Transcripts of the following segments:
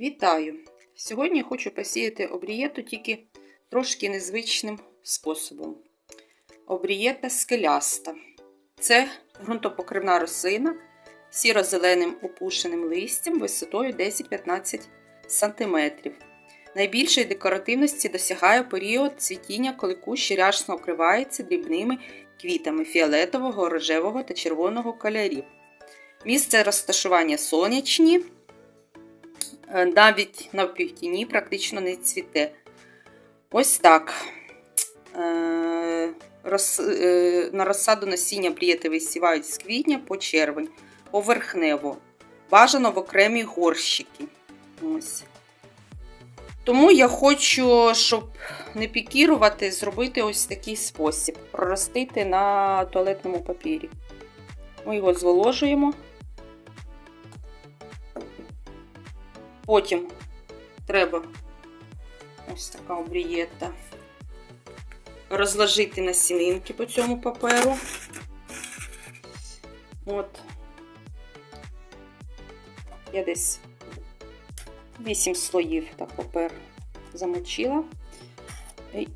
Вітаю! Сьогодні хочу посіяти обрієту тільки трошки незвичним способом. Обрієта скеляста. Це ґрунтопокривна рослина сіро-зеленим опушеним листям висотою 10-15 см. Найбільшої декоративності досягає період цвітіння, коли кущ рясно окривається дрібними квітами фіолетового, рожевого та червоного кольорів. Місце розташування сонячні, навіть на півтіні практично не цвіте. Ось так. Е, е, на розсаду насіння брієти висівають з квітня по червень, поверхнево. Бажано в окремі горщики. Ось. Тому я хочу, щоб не пікірувати, зробити ось такий спосіб: проростити на туалетному папірі. Ми його зволожуємо. Потім треба ось така обрієта. Розложити насінинки по цьому паперу. От. Я десь 8 слоїв так папер замочила.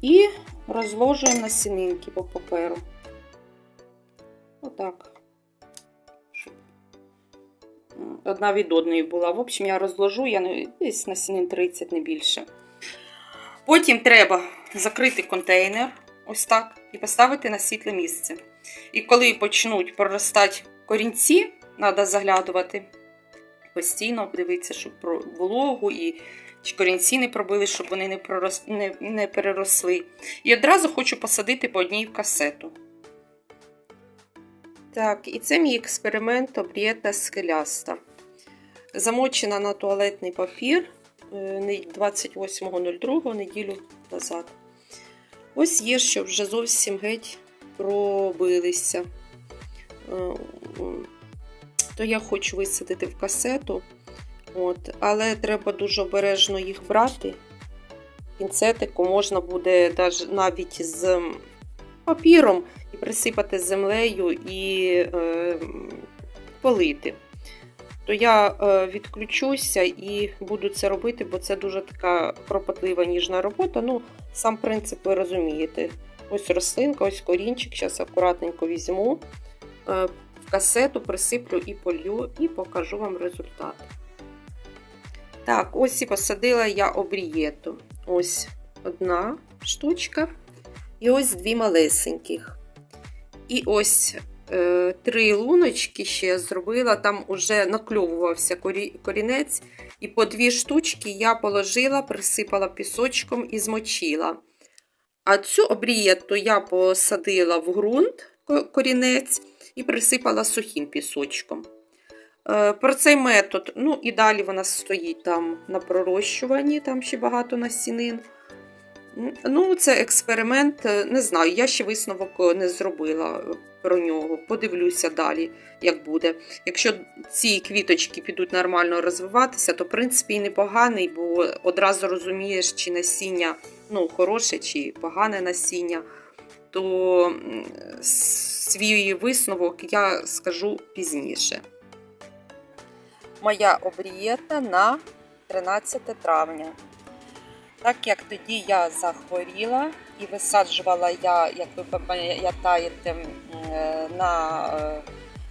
І розложуємо насінинки по паперу. Отак одна від одної була. В общем, я розложу, я десь на сінин 30, не більше. Потім треба закрити контейнер, ось так, і поставити на світле місце. І коли почнуть проростати корінці, треба заглядувати постійно, дивитися, щоб про вологу і корінці не пробили, щоб вони не, пророс... не, не переросли. І одразу хочу посадити по одній в касету. Так, і це мій експеримент обрієта скеляста. Замочена на туалетний папір 28.02 неділю назад. Ось є, що вже зовсім геть пробилися. То я хочу висадити в касету. От, Але треба дуже обережно їх брати. Пінцетику можна буде навіть з папіром присипати землею і е, полити. То я е, відключуся і буду це робити, бо це дуже така кропотлива ніжна робота. Ну, Сам принцип ви розумієте. Ось рослинка, ось корінчик. Зараз акуратненько візьму, е, в касету присиплю і полью, і покажу вам результат. Так, ось і посадила я обрієту. Ось одна штучка. І ось дві малесеньких. І ось е, три луночки ще зробила, там уже накльовувався корі, корінець. І по дві штучки я положила, присипала пісочком і змочила. А цю обрієту я посадила в ґрунт корінець і присипала сухим пісочком. Е, про цей метод, ну і далі вона стоїть там на пророщуванні, там ще багато насінин. Ну, це експеримент, е, не знаю, я ще висновок е, не зробила про нього. Подивлюся далі, як буде. Якщо ці квіточки підуть нормально розвиватися, то в принципі і непоганий, бо одразу розумієш, чи насіння ну, хороше, чи погане насіння, то свій висновок я скажу пізніше. Моя обрієта на 13 травня. Так як тоді я захворіла і висаджувала я, як ви пам'ятаєте, на е,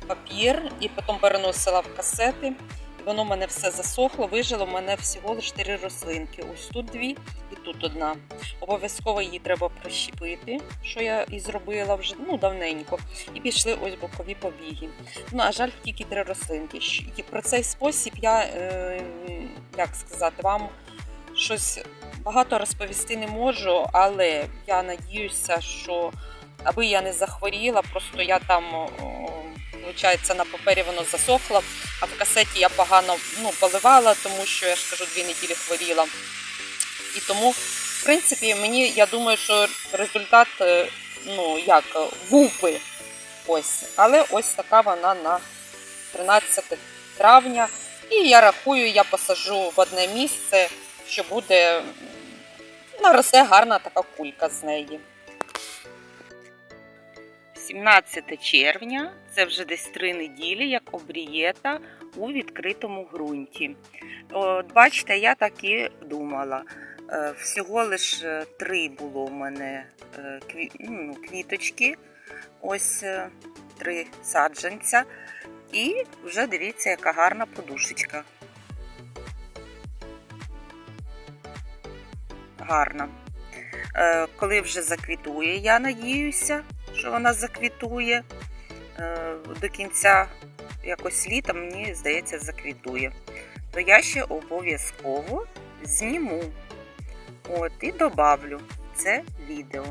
папір, і потім переносила в касети. Воно в мене все засохло, вижило в мене всього лише 4 рослинки. Ось тут дві і тут одна. Обов'язково її треба прищепити, що я і зробила вже ну, давненько. І пішли ось бокові побіги. Ну, а жаль, тільки три рослинки. І про цей спосіб я, е, як сказати, вам щось багато розповісти не можу, але я надіюся, що аби я не захворіла, просто я там, виходить, на папері воно засохло, а в касеті я погано ну, поливала, тому що я ж кажу, дві неділі хворіла. І тому, в принципі, мені я думаю, що результат, е, ну, як, був ось. Але ось така вона на 13 травня. І я рахую, я посажу в одне місце, що буде наросте гарна така кулька з неї. 17 червня, це вже десь три неділі, як обрієта у відкритому ґрунті. От, бачите, я так і думала. Е, Всього лише три було в мене е, кві- ну, квіточки, ось е, три саджанця. І вже дивіться, яка гарна подушечка. Гарна. Е, Коли вже заквітує, я надіюся, що вона заквітує е, до кінця якось літа, мені здається, заквітує. То я ще обов'язково зніму. От, і добавлю це відео.